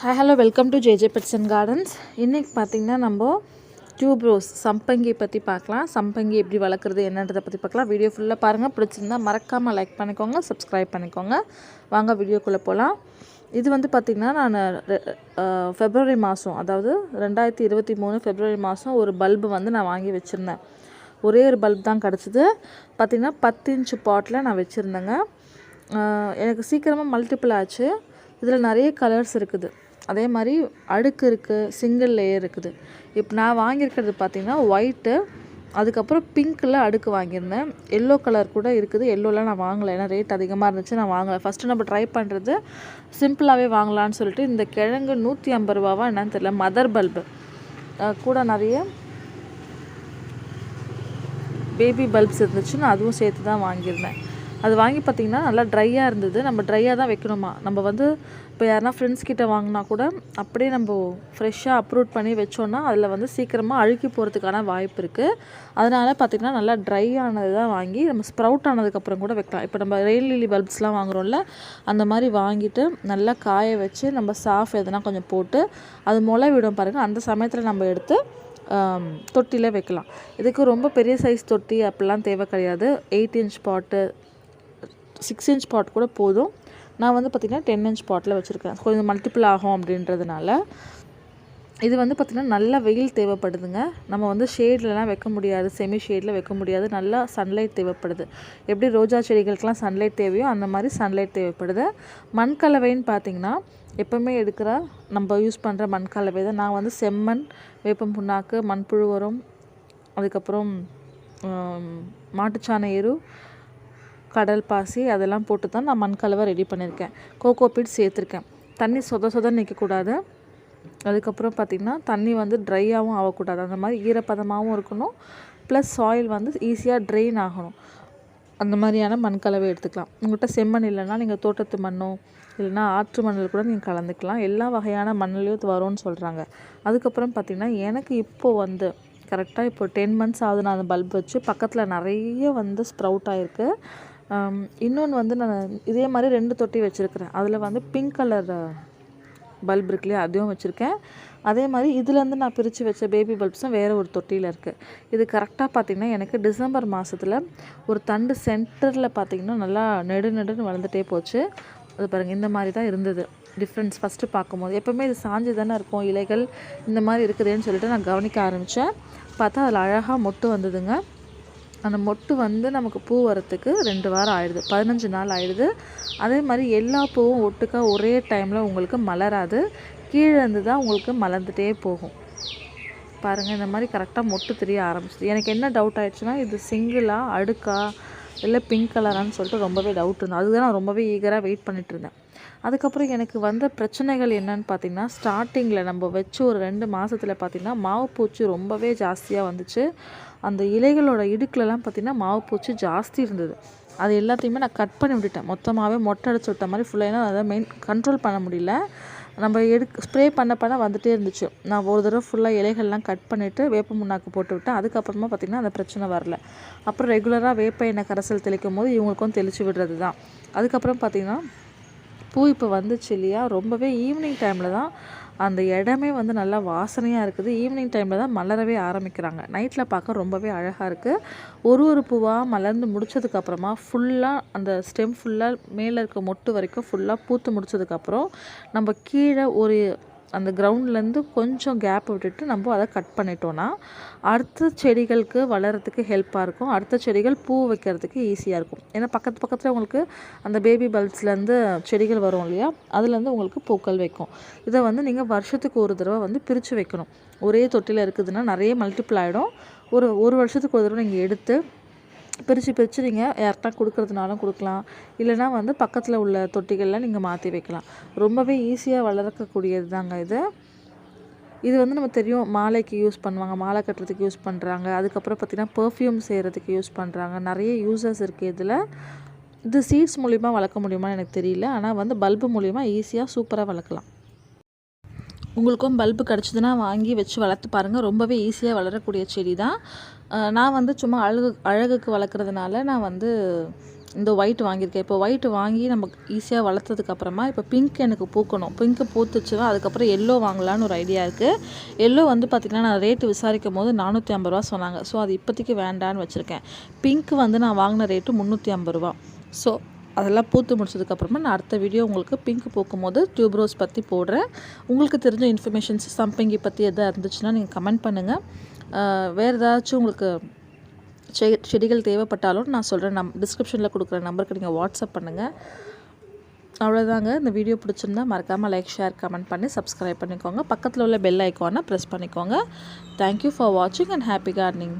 Hi hello welcome to JJ pets and gardens இன்றைக்கி பார்த்திங்கன்னா நம்ம டியூப் ரோஸ் சம்பங்கி பற்றி பார்க்கலாம். சம்பங்கி எப்படி வளர்க்குறது என்னன்றதை பற்றி பார்க்கலாம். வீடியோ ஃபுல்லாக பாருங்கள் பிடிச்சிருந்தா மறக்காமல் லைக் பண்ணிக்கோங்க சப்ஸ்கிரைப் பண்ணிக்கோங்க. வாங்க வீடியோக்குள்ளே போகலாம் இது வந்து பார்த்திங்கன்னா நான் ஃபெப்ரவரி மாதம் அதாவது ரெண்டாயிரத்தி இருபத்தி மூணு ஃபெப்ரவரி மாதம் ஒரு பல்பு வந்து நான் வாங்கி வச்சுருந்தேன். ஒரே ஒரு பல்ப் தான் கிடச்சிது. பார்த்திங்கன்னா பத்து இன்ச்சு பாட்டில் நான் வச்சுருந்தேங்க. எனக்கு சீக்கிரமாக மல்டிபிள் ஆச்சு. இதில் நிறைய கலர்ஸ் இருக்குது. அதே மாதிரி அடுக்கு இருக்குது சிங்கிள் லேயர் இருக்குது. இப்போ நான் வாங்கியிருக்கிறது பார்த்திங்கன்னா ஒயிட்டு அதுக்கப்புறம் பிங்க்கில் அடுக்கு வாங்கியிருந்தேன். எல்லோ கலர் கூட இருக்குது. எல்லோலாம் நான் வாங்கலை. ஏன்னா ரேட் அதிகமாக இருந்துச்சு நான் வாங்கலை. ஃபஸ்ட்டு நம்ம ட்ரை பண்ணுறது சிம்பிளாகவே வாங்கலான்னு சொல்லிட்டு இந்த கிழங்கு நூற்றி ஐம்பது ரூபாவா என்னன்னு தெரியல மதர் பல்பு கூட நிறைய பேபி பல்ப்ஸ் இருந்துச்சு நான் அதுவும் சேர்த்து தான் வாங்கியிருந்தேன். அது வாங்கி பார்த்திங்கன்னா நல்லா ட்ரையாக இருந்தது. நம்ம ட்ரையாக தான் வைக்கணுமா? நம்ம வந்து இப்போ யாருனா ஃப்ரெண்ட்ஸ் கிட்டே வாங்கினா கூட அப்படியே நம்ம ஃப்ரெஷ்ஷாக அப்ரூட் பண்ணி வச்சோன்னா அதில் வந்து சீக்கிரமாக அழுக்கி போகிறதுக்கான வாய்ப்பு இருக்குது அதனால் பார்த்திங்கன்னா நல்லா ட்ரை ஆனது தான் வாங்கி நம்ம ஸ்ப்ரவுட் ஆனதுக்கப்புறம் கூட வைக்கலாம். இப்போ நம்ம ரெயில் லிலி பல்ப்ஸ்லாம் வாங்குறோம்ல அந்த மாதிரி வாங்கிட்டு நல்லா காய வச்சு நம்ம சாஃப் எதனா கொஞ்சம் போட்டு அது முளை விடும் பாருங்கள் அந்த சமயத்தில் நம்ம எடுத்து தொட்டியில் வைக்கலாம். இதுக்கு ரொம்ப பெரிய சைஸ் தொட்டி அப்படிலாம் தேவை கிடையாது. Eight inch pot six inch pot கூட போதும். நான் வந்து பார்த்திங்கன்னா டென் இன்ச் பாட்டில் வச்சுருக்கேன். கொஞ்சம் மல்டிப்புள் ஆகும் அப்படின்றதுனால இது வந்து பார்த்திங்கன்னா நல்ல வெயில் தேவைப்படுதுங்க. நம்ம வந்து ஷேட்லலாம் வைக்க முடியாது செமி ஷேடில் வைக்க முடியாது. நல்லா சன்லைட் தேவைப்படுது. எப்படி ரோஜா செடிகளுக்கெலாம் சன்லைட் தேவையோ அந்த மாதிரி சன்லைட் தேவைப்படுது. மண் கலவைன்னு பார்த்திங்கன்னா எப்போவுமே எடுக்கிற நம்ம யூஸ் பண்ணுற மண் கலவை தான். நான் வந்து செம்மண் வேப்பம் புண்ணாக்கு மண்புழு உரம் அதுக்கப்புறம் மாட்டுச்சாண எரு கடல் பாசி அதெல்லாம் போட்டு தான் நான் மண் கலவை ரெடி பண்ணியிருக்கேன். கோகோ பீட் சேர்த்துருக்கேன். தண்ணி சொத சொத நிற்கக்கூடாது அதுக்கப்புறம் பார்த்திங்கன்னா தண்ணி வந்து ட்ரையாகவும் ஆகக்கூடாது அந்த மாதிரி ஈரப்பதமாகவும் இருக்கணும். ப்ளஸ் சாயில் வந்து ஈஸியாக ட்ரெயின் ஆகணும். அந்த மாதிரியான மண் கலவை எடுத்துக்கலாம். உங்கள்கிட்ட செம்மண் இல்லைன்னா நீங்கள் தோட்டத்து மண்ணோ இல்லைன்னா ஆற்று மண்ணில் கூட நீங்கள் கலந்துக்கலாம். எல்லா வகையான மண்ணிலையும் வரும்னு சொல்கிறாங்க அதுக்கப்புறம் பார்த்திங்கன்னா எனக்கு இப்போது வந்து கரெக்டாக இப்போ டென் மந்த்ஸ் ஆகுது நான் அந்த பல்ப் வச்சு. பக்கத்தில் நிறைய வந்து ஸ்ப்ரவுட் ஆகிருக்கு இன்னொன்று வந்து நான் இதே மாதிரி ரெண்டு தொட்டி வச்சுருக்கிறேன். அதில் வந்து பிங்க் கலர் பல்ப் இருக்கு இல்லையா அதையும் வச்சுருக்கேன். அதே மாதிரி இதுலேருந்து நான் பிரித்து வச்ச பேபி பல்ப்ஸும் வேறு ஒரு தொட்டியில் இருக்குது இது கரெக்டாக பார்த்திங்கன்னா எனக்கு டிசம்பர் மாதத்தில் ஒரு தண்டு சென்டரில் பார்த்திங்கன்னா நல்லா நெடு நெடுன்னு வளர்ந்துட்டே போச்சு. அது பாருங்கள் இந்த மாதிரி தான் இருந்தது. டிஃப்ரென்ஸ் ஃபஸ்ட்டு பார்க்கும்போது எப்போவுமே இது சாஞ்சு தானே இருக்கும் இலைகள் இந்த மாதிரி இருக்குதுன்னு சொல்லிட்டு நான் கவனிக்க ஆரம்பித்தேன் பார்த்தா அதில் அழகாக மொட்டு வந்ததுங்க. அந்த மொட்டு வந்து நமக்கு பூ வரத்துக்கு ரெண்டு வாரம் ஆயிடுது பதினஞ்சு நாள் ஆயிடுது. அதே மாதிரி எல்லா பூவும் ஒட்டுக்கா ஒரே டைமில் உங்களுக்கு மலராது. கீழே இருந்து தான் உங்களுக்கு மலர்ந்துட்டே போகும். பாருங்கள் இந்த மாதிரி கரெக்டாக மொட்டு தெரிய ஆரம்பிச்சிது. எனக்கு என்ன டவுட் ஆயிடுச்சுன்னா இது சிங்கிளாக அடுக்கா இல்லை பிங்க் கலரான்னு சொல்லிட்டு ரொம்பவே டவுட் இருந்தது. அதுதான் நான் ரொம்பவே ஈகராக வெயிட் பண்ணிட்டு இருந்தேன். அதுக்கப்புறம் எனக்கு வந்த பிரச்சனைகள் என்னன்னு பார்த்தீங்கன்னா ஸ்டார்டிங்கில் நம்ம வச்சு ஒரு ரெண்டு மாதத்தில் பார்த்திங்கன்னா மாவுப்பூச்சி ரொம்பவே ஜாஸ்தியாக வந்துச்சு. அந்த இலைகளோட இடுக்கிலலாம் பார்த்திங்கன்னா மாவுப்பூச்சி ஜாஸ்தி இருந்தது. அது எல்லாத்தையுமே நான் கட் பண்ணி விட்டுட்டேன். மொத்தமாகவே மொட்டை அடிச்சு விட்ட மாதிரி ஃபுல்லாக ஏன்னா அதை மெயின் கண்ட்ரோல் பண்ண முடியல. நம்ம எடுக்க ஸ்ப்ரே பண்ண பண்ண வந்துகிட்டே இருந்துச்சு. நான் ஒரு தடவை ஃபுல்லாக இலைகள்லாம் கட் பண்ணிவிட்டு வேப்ப முன்னாக்கு போட்டு விட்டேன். அதுக்கப்புறமா பார்த்திங்கன்னா அந்த பிரச்சனை வரல. அப்புறம் ரெகுலராக வேப்ப எண்ணெய் கரைசல் தெளிக்கும் போது இவங்களுக்கும் தெளித்து விடுறது தான் அதுக்கப்புறம் பார்த்திங்கன்னா பூ இப்போ வந்துச்சு இல்லையா? ரொம்பவே ஈவினிங் டைமில் தான் அந்த இடமே வந்து நல்லா வாசனையாக இருக்குது. ஈவினிங் டைமில் தான் மலரவே ஆரம்பிக்கிறாங்க. நைட்டில் பார்க்க ரொம்பவே அழகாக இருக்குது ஒரு ஒரு பூவாக மலர்ந்து முடிச்சதுக்கப்புறமா ஃபுல்லாக அந்த ஸ்டெம் ஃபுல்லாக மேலே இருக்க மொட்டு வரைக்கும் ஃபுல்லாக பூத்து முடிச்சதுக்கப்புறம் நம்ம கீழே ஒரு அந்த கிரவுண்ட்லேருந்து கொஞ்சம் கேப் விட்டுட்டு நம்ம அதை கட் பண்ணிட்டோன்னா அடுத்த செடிகளுக்கு வளர்கிறதுக்கு ஹெல்ப்பாக இருக்கும். அடுத்த செடிகள் பூ வைக்கிறதுக்கு ஈஸியாக இருக்கும். ஏன்னா பக்கத்து பக்கத்தில் உங்களுக்கு அந்த பேபி பல்ப்ஸ்லேருந்து செடிகள் வரும் இல்லையா? அதுலேருந்து உங்களுக்கு பூக்கள் வைக்கும். இதை வந்து நீங்கள் வருஷத்துக்கு ஒரு தடவை வந்து பிரித்து வைக்கணும். ஒரே தொட்டியில் இருக்குதுன்னா நிறைய மல்டிபிள் ஆகிடும் ஒரு ஒரு வருஷத்துக்கு ஒரு தடவை நீங்கள் எடுத்து பிரித்து பிரித்து நீங்கள் யார்கிட்ட கொடுக்குறதுனாலும் கொடுக்கலாம். இல்லைனா வந்து பக்கத்தில் உள்ள தொட்டிகளில் நீங்கள் மாற்றி வைக்கலாம். ரொம்பவே ஈஸியாக வளர்க்கக்கூடியது தாங்க இது. இது வந்து நம்ம தெரியும் மாலைக்கு யூஸ் பண்ணுவாங்க மாலை கட்டுறதுக்கு யூஸ் பண்ணுறாங்க அதுக்கப்புறம் பார்த்திங்கன்னா பர்ஃப்யூம் செய்கிறதுக்கு யூஸ் பண்ணுறாங்க நிறைய யூசர்ஸ் இருக்குது இதில். இது சீட்ஸ் மூலிமா வளர்க்க முடியுமான்னு எனக்கு தெரியல. ஆனால் வந்து பல்பு மூலிமா ஈஸியாக சூப்பராக வளர்க்கலாம். உங்களுக்கும் பல்பு கிடச்சிதுன்னா வாங்கி வச்சு வளர்த்து பாருங்கள் ரொம்பவே ஈஸியாக வளரக்கூடிய செடி தான் நான் வந்து சும்மா அழகு அழகுக்கு வளர்க்குறதுனால நான் வந்து இந்த ஒயிட் வாங்கியிருக்கேன். இப்போ ஒயிட் வாங்கி நம்ம ஈஸியாக வளர்த்ததுக்கப்புறமா இப்போ பிங்க் எனக்கு பூக்கணும். பிங்க்கு பூத்துச்சுன்னா அதுக்கப்புறம் எல்லோ வாங்கலான்னு ஒரு ஐடியா இருக்குது எல்லோ வந்து பார்த்திங்கன்னா நான் ரேட்டு விசாரிக்கும் போது நானூற்றி ஐம்பது ரூபா சொன்னாங்க. ஸோ அது இப்போதைக்கு வேண்டான்னு வச்சுருக்கேன். பிங்க் வந்து நான் வாங்கின ரேட்டு முந்நூற்றி ஐம்பது ரூபா. ஸோ அதெல்லாம் பூத்து முடிச்சதுக்கப்புறமா நான் அடுத்த வீடியோ உங்களுக்கு பிங்க் பூக்கும் போது டியூப் ரோஸ் பற்றி போடுறேன். உங்களுக்கு தெரிஞ்ச இன்ஃபர்மேஷன்ஸ் சம்பங்கி பற்றி எதாவது இருந்துச்சுன்னா நீங்கள் கமெண்ட் பண்ணுங்கள் வேறு ஏதாச்சும் உங்களுக்கு செ செடிகள் தேவைப்பட்டாலும் நான் சொல்கிறேன் நம் டிஸ்கிரிப்ஷனில் கொடுக்குற நம்பருக்கு நீங்கள் வாட்ஸ்அப் பண்ணுங்கள் அவ்வளோதாங்க இந்த வீடியோ பிடிச்சிருந்தா மறக்காமல் லைக் ஷேர் கமெண்ட் பண்ணி சப்ஸ்கிரைப் பண்ணிக்கோங்க. பக்கத்தில் உள்ள பெல் ஐக்கானை ப்ரெஸ் பண்ணிக்கோங்க. தேங்க்யூ ஃபார் வாட்சிங் அண்ட் ஹாப்பி கார்டனிங்